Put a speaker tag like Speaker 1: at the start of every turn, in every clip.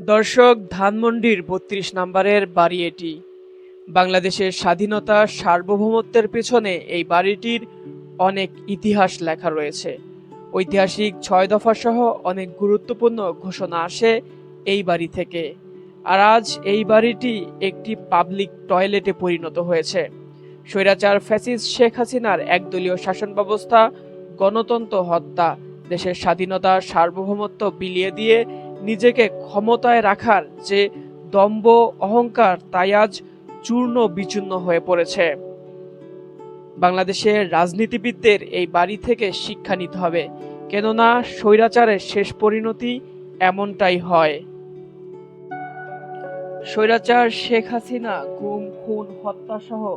Speaker 1: দর্শক, ধানমন্ডির বত্রিশ নম্বরের বাড়ি এটি। বাংলাদেশের স্বাধীনতা সার্বভৌমত্বের পেছনে এই বাড়িটির অনেক ইতিহাস লেখা রয়েছে। ঐতিহাসিক ছয় দফা সহ অনেক গুরুত্বপূর্ণ ঘোষণা আসে এই বাড়ি থেকে। আর আজ এই বাড়িটি একটি পাবলিক টয়লেটে পরিণত হয়েছে। স্বৈরাচার ফ্যাসিস শেখ হাসিনার একদলীয় শাসন ব্যবস্থা গণতন্ত্র হত্যা, দেশের স্বাধীনতা সার্বভৌমত্ব বিলিয়ে দিয়ে নিজেকে ক্ষমতায় রাখার যে দম্ভ অহংকার, তাই আজ চূর্ণ বিচূর্ণ হয়ে পড়েছে। বাংলাদেশের রাজনীতিবিদদের এই বাড়ি থেকে শিক্ষা নিতে হবে, কেননা স্বৈরাচারের শেষ পরিণতি এমনটাই হয়। স্বৈরাচার শেখ হাসিনা গুম, খুন হত্যা সহ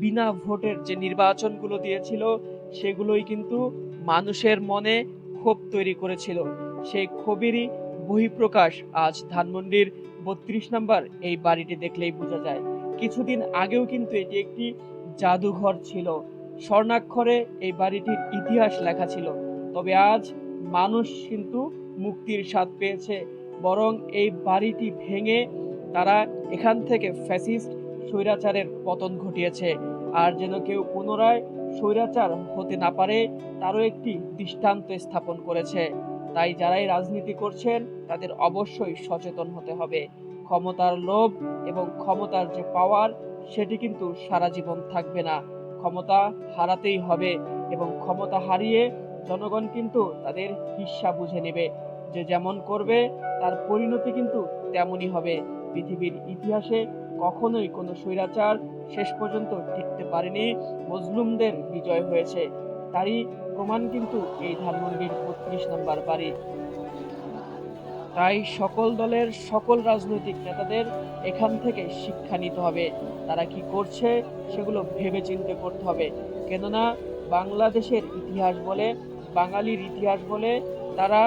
Speaker 1: বিনা ভোটের যে নির্বাচনগুলো দিয়েছিল, সেগুলোই কিন্তু মানুষের মনে ক্ষোভ তৈরি করেছিল। সেই ক্ষোভেরই বহিঃপ্রকাশ। আজ ধানমন্ডির বত্রিশ নাম্বার এই বাড়িটি দেখলেই বোঝা যায়। কিছুদিন আগেও কিন্তু এটি একটি জাদুঘর ছিল। স্বর্ণাক্ষরে এই বাড়িটির ইতিহাস লেখা ছিল। তবে আজ মানুষ কিন্তু মুক্তির স্বাদ পেয়েছে। বরং এই বাড়িটি ভেঙে তারা এখান থেকে ফ্যাসিস্ট স্বৈরাচারের পতন ঘটিয়েছে। আর যেন কেউ পুনরায় স্বৈরাচার হতে না পারে, তারও একটি দৃষ্টান্ত স্থাপন করেছে। তাই যারাই রাজনীতি করছেন, তাদের অবশ্যই সচেতন হতে হবে। ক্ষমতার লোভ এবং ক্ষমতার যে পাওয়ার সেটি কিন্তু সারা জীবন থাকবে না। ক্ষমতা হারাতেই হবে এবং ক্ষমতা হারিয়ে জনগণ কিন্তু তাদের হিস্সা বুঝে নেবে। যে যেমন করবে, তার পরিণতি কিন্তু তেমনই হবে। পৃথিবীর ইতিহাসে কখনোই কোনো স্বৈরাচার শেষ পর্যন্ত টিকতে পারেনি। মজলুমদের বিজয় হয়েছে। তারই প্রমাণ কিন্তু এই ধানমন্ডির বত্রিশ নম্বর বাড়ি। তাই সকল দলের সকল রাজনৈতিক নেতাদের এখান থেকে শিক্ষা নিতে হবে। তারা কি করছে সেগুলো ভেবে চিন্তে করতে হবে। কেননা বাংলাদেশের ইতিহাস বলে, বাঙালির ইতিহাস বলে তারা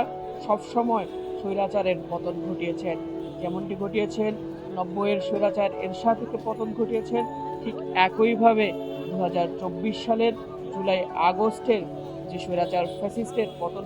Speaker 1: সবসময় স্বৈরাচারের পতন ঘটিয়েছেন। যেমনটি ঘটিয়েছেন নব্বইয়ের স্বৈরাচার এরশাদকে পতন ঘটিয়েছেন, ঠিক একইভাবে দু হাজার চব্বিশ সালের জুলাই আগস্টের যে স্বৈরাচার ফ্যাসিস্টের পতন